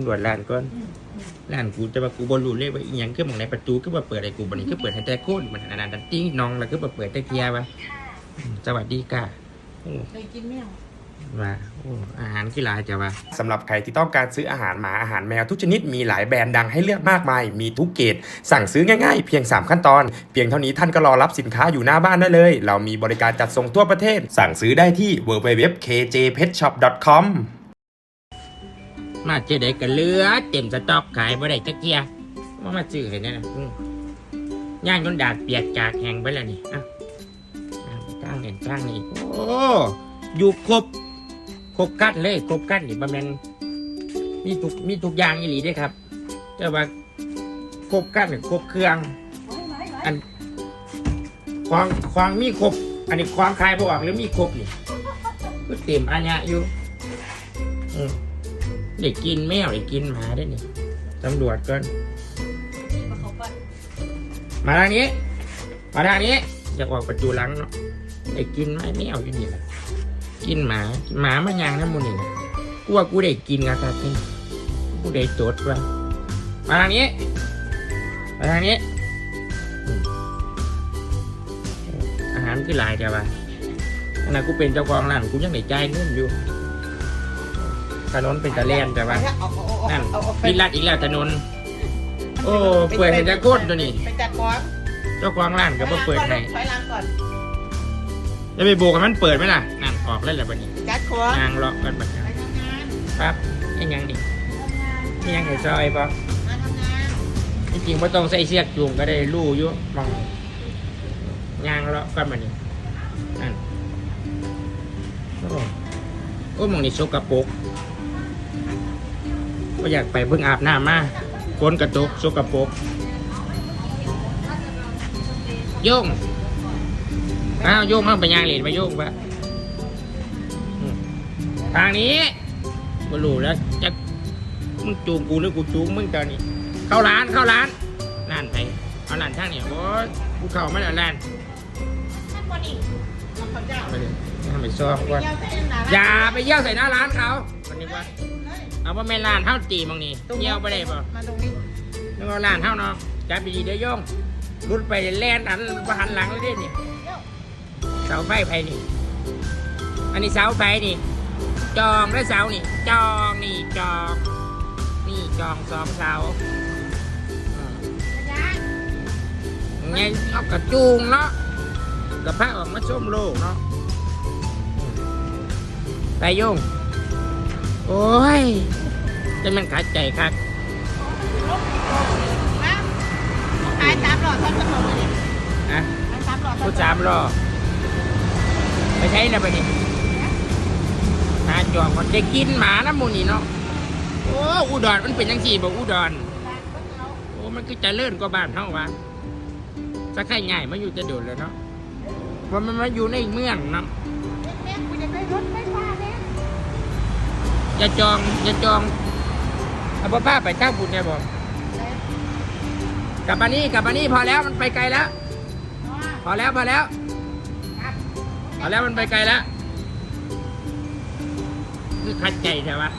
ำรวจร้านก่อนร้านกูจะมากูบอรู้เลยว่าอีหยังคือหมองในประตูคือมาเปิดอะไรกูบันนี้คือเปิดให้แต่โคตรมันอันนั้นติ้งน้องแล้วคือมาเปิดแต่เทียวะอืมสวัสดีค่ะโอ้เคยกินแมวมาโอ้อาหารกีฬาจะว่าสำหรับใครที่ต้องการซื้ออาหารหมาอาหารแมวทุกชนิดมีหลายแบรนด์ดังให้เลือกมากมาย มีทุกเกรดสั่งซื้อง่ายๆ เพียง 3 ขั้นตอน เพียงเท่านี้ท่านก็รอรับสินค้าอยู่หน้าบ้านได้เลย เรามีบริการจัดส่งทั่วประเทศ สั่งซื้อได้ที่ www.kjpetshop.com มาเจอได้กันเหลือ เต็มสต็อกขายบ่ได้จักเกียว่ามาซื้อให้แน่นะอืมย่างจนดาดเปียกจากแห้งไปแล้วนี่อะอะจ้างเห็นจ้างนี่โอ้อยู่ครบครบกัดเลยครบกัดนี่ประมาณมีทุกมีทุกอย่างอีหลีด้วยครับแต่ว่าครบกัดนี่ครบเครื่อง อันควางควางมีครบ อันนี้ควางคายบอกหรือมีครบนี่ก็เต็มอันเนี้ยอยู่ อืม ได้กินแมวได้กินหมาได้นี่ตำรวจก่อนมามาทางนี้ มาทางนี้จะออกประตูหลังเนาะได้กินไหมแมวอยู่นี่แหละกินหมาหมามันยังน้ำมูนี่นะกูว่ากูได้กินกะครับนี่กูได้ตดว่ะมาทางนี้ มาทางนี้ อาหารคือหลายแต่ว่าขณะกูเป็นเจ้าของร้านกูยังได้จ่ายเงินอยู่ ถนนเป็นตะแลนแต่ว่า นั่นพิรัดอีกแล้วถนน โอ้เปิดให้แต่โคตรตัวนี้ ไปจัดก้อนเจ้าของร้านก็บ่เปิดให้ถอยหลังก่อนจะไปโบกกับมันเปิดไหมล่ะ นั่นออกแล้วแหละบัดนี้จัดก้อนนางเลาะกันบัดนี้ไปทำงานปั๊บไอ้ยังนี่ทำงานไอ้ยังไอ้ซอยปะมาทำงานจริงๆว่าต้องใส่เสียกจูงก็ได้ลู่อยู่มองยางเลาะกันบัดนี้นั่นโอ้โอ้หมองนี่สกปรก ก็อยากไปเพิ่งอาบน้ำมาฝนกระตกสกปรกโยงอ้าวโยงมาไปยางเหรียญมาโยงปะอืมทางนี้ก็รู้แล้วจะมึงจูงกูหรือกูจูงมึงตอนนี้ เข้าร้านเข้าร้านร้านไปเอาร้านช่างเนี่ยโอ้ยกูเข้าไม่ได้ร้านท่านก่อนอีกทำข้าวเจ้าไปเลยทำไปซ้อมก่อนเจ้าเส้นหนาอย่าไปเยี่ยวใส่หน้าร้านเขาวันนี้ว่า เอาว่าแม่ร้านเท่าตีมองนี่เยี่ยวไปได้ป่ะมาตรงนี้นึกว่าร้านเท่าเนาะจับดีๆเดี๋ยวโยงรุดไปแล่นอันว่าหันหลังเลยเด้นี่เสาไฟไฟนี่ อันนี้เสาไฟนี่ จองแล้วเสานี่ จองนี่จอง นี่จองสองเสาอืมไงเอากระจูงเนาะกระพะออกมาส้มโลกเนาะไปโยง โอ้ยจะมันขาดใจครับมาขายสามหลอดท่านจะบอกเลยนะขายสามหลอดผู้สามรอไปใช้แล้วไปนี่หาจองมันได้กินหมานะหมูนี่เนาะโอ้อุดรมันเป็นยังสี่บอกอุดรโอ้มันคือเจะเลื่อนกว่าบ้านเท่าวะจะใครง่ายมาอยู่จะโดดแล้วเนาะว่ามันมาอยู่ในเมืองเนาะ อย่าจองอย่าจองเอาพ่อป้าไปเจ้าบุญเนี่ยบอกกลับมานี่กลับมานี่พอแล้วมันไปไกลแล้ว พอแล้วพอแล้วพอแล้วมันไปไกลแล้วคือขัดใจใช่ปะ